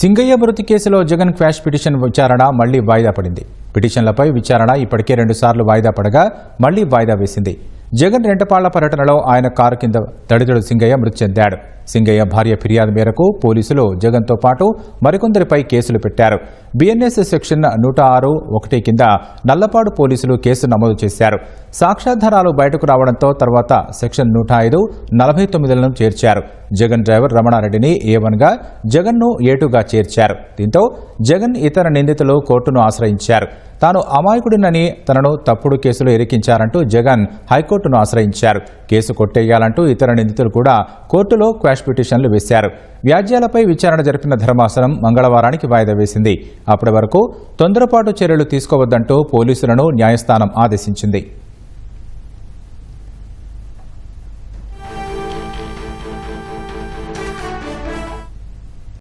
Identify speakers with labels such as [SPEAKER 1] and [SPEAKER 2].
[SPEAKER 1] సింగయ్య మృతి కేసులో Jagan quash petition విచారణ మళ్ళీ వాయిదా పడింది. పిటిషన్లపై విచారణ ఇప్పటికే రెండుసార్లు వాయిదా పడగా మళ్ళీ వాయిదా వేసింది. జగన్ రెంటపాళ్ళ పర్యటనలో ఆయన కారు కింద దళితుడు సింగయ్య మృతి చెందాడు. సింగయ్య భార్య ఫిర్యాదు మేరకు పోలీసులు జగన్తో పాటు మరికొందరిపై కేసులు పెట్టారు. బిఎన్ఎస్ సెక్షన్ నూట ఆరు ఒకటి కింద నల్లపాడు పోలీసులు కేసు నమోదు చేశారు. సాక్ష్యాధారాలు బయటకు రావడంతో తర్వాత సెక్షన్ నూట ఐదు నలభై తొమ్మిదిలను చేర్చారు. జగన్ డ్రైవర్ రమణారెడ్డిని ఏవన్గా జగన్ను ఏటుగా చేర్చారు. దీంతో జగన్ ఇతర నిందితులు కోర్టును ఆశ్రయించారు. తాను అమాయకుడినని తనను తప్పుడు కేసులు ఇరికించారంటూ జగన్ హైకోర్టును ఆశ్రయించారు. కేసు కొట్టేయాలంటూ ఇతర నిందితులు కూడా కోర్టులో క్వాష్ పిటిషన్లు వేశారు. వ్యాజ్యాలపై విచారణ జరిపిన ధర్మాసనం మంగళవారానికి వాయిదా వేసింది. అప్పటి వరకు తొందరపాటు చర్యలు తీసుకోవద్దంటూ పోలీసులను న్యాయస్థానం ఆదేశించింది.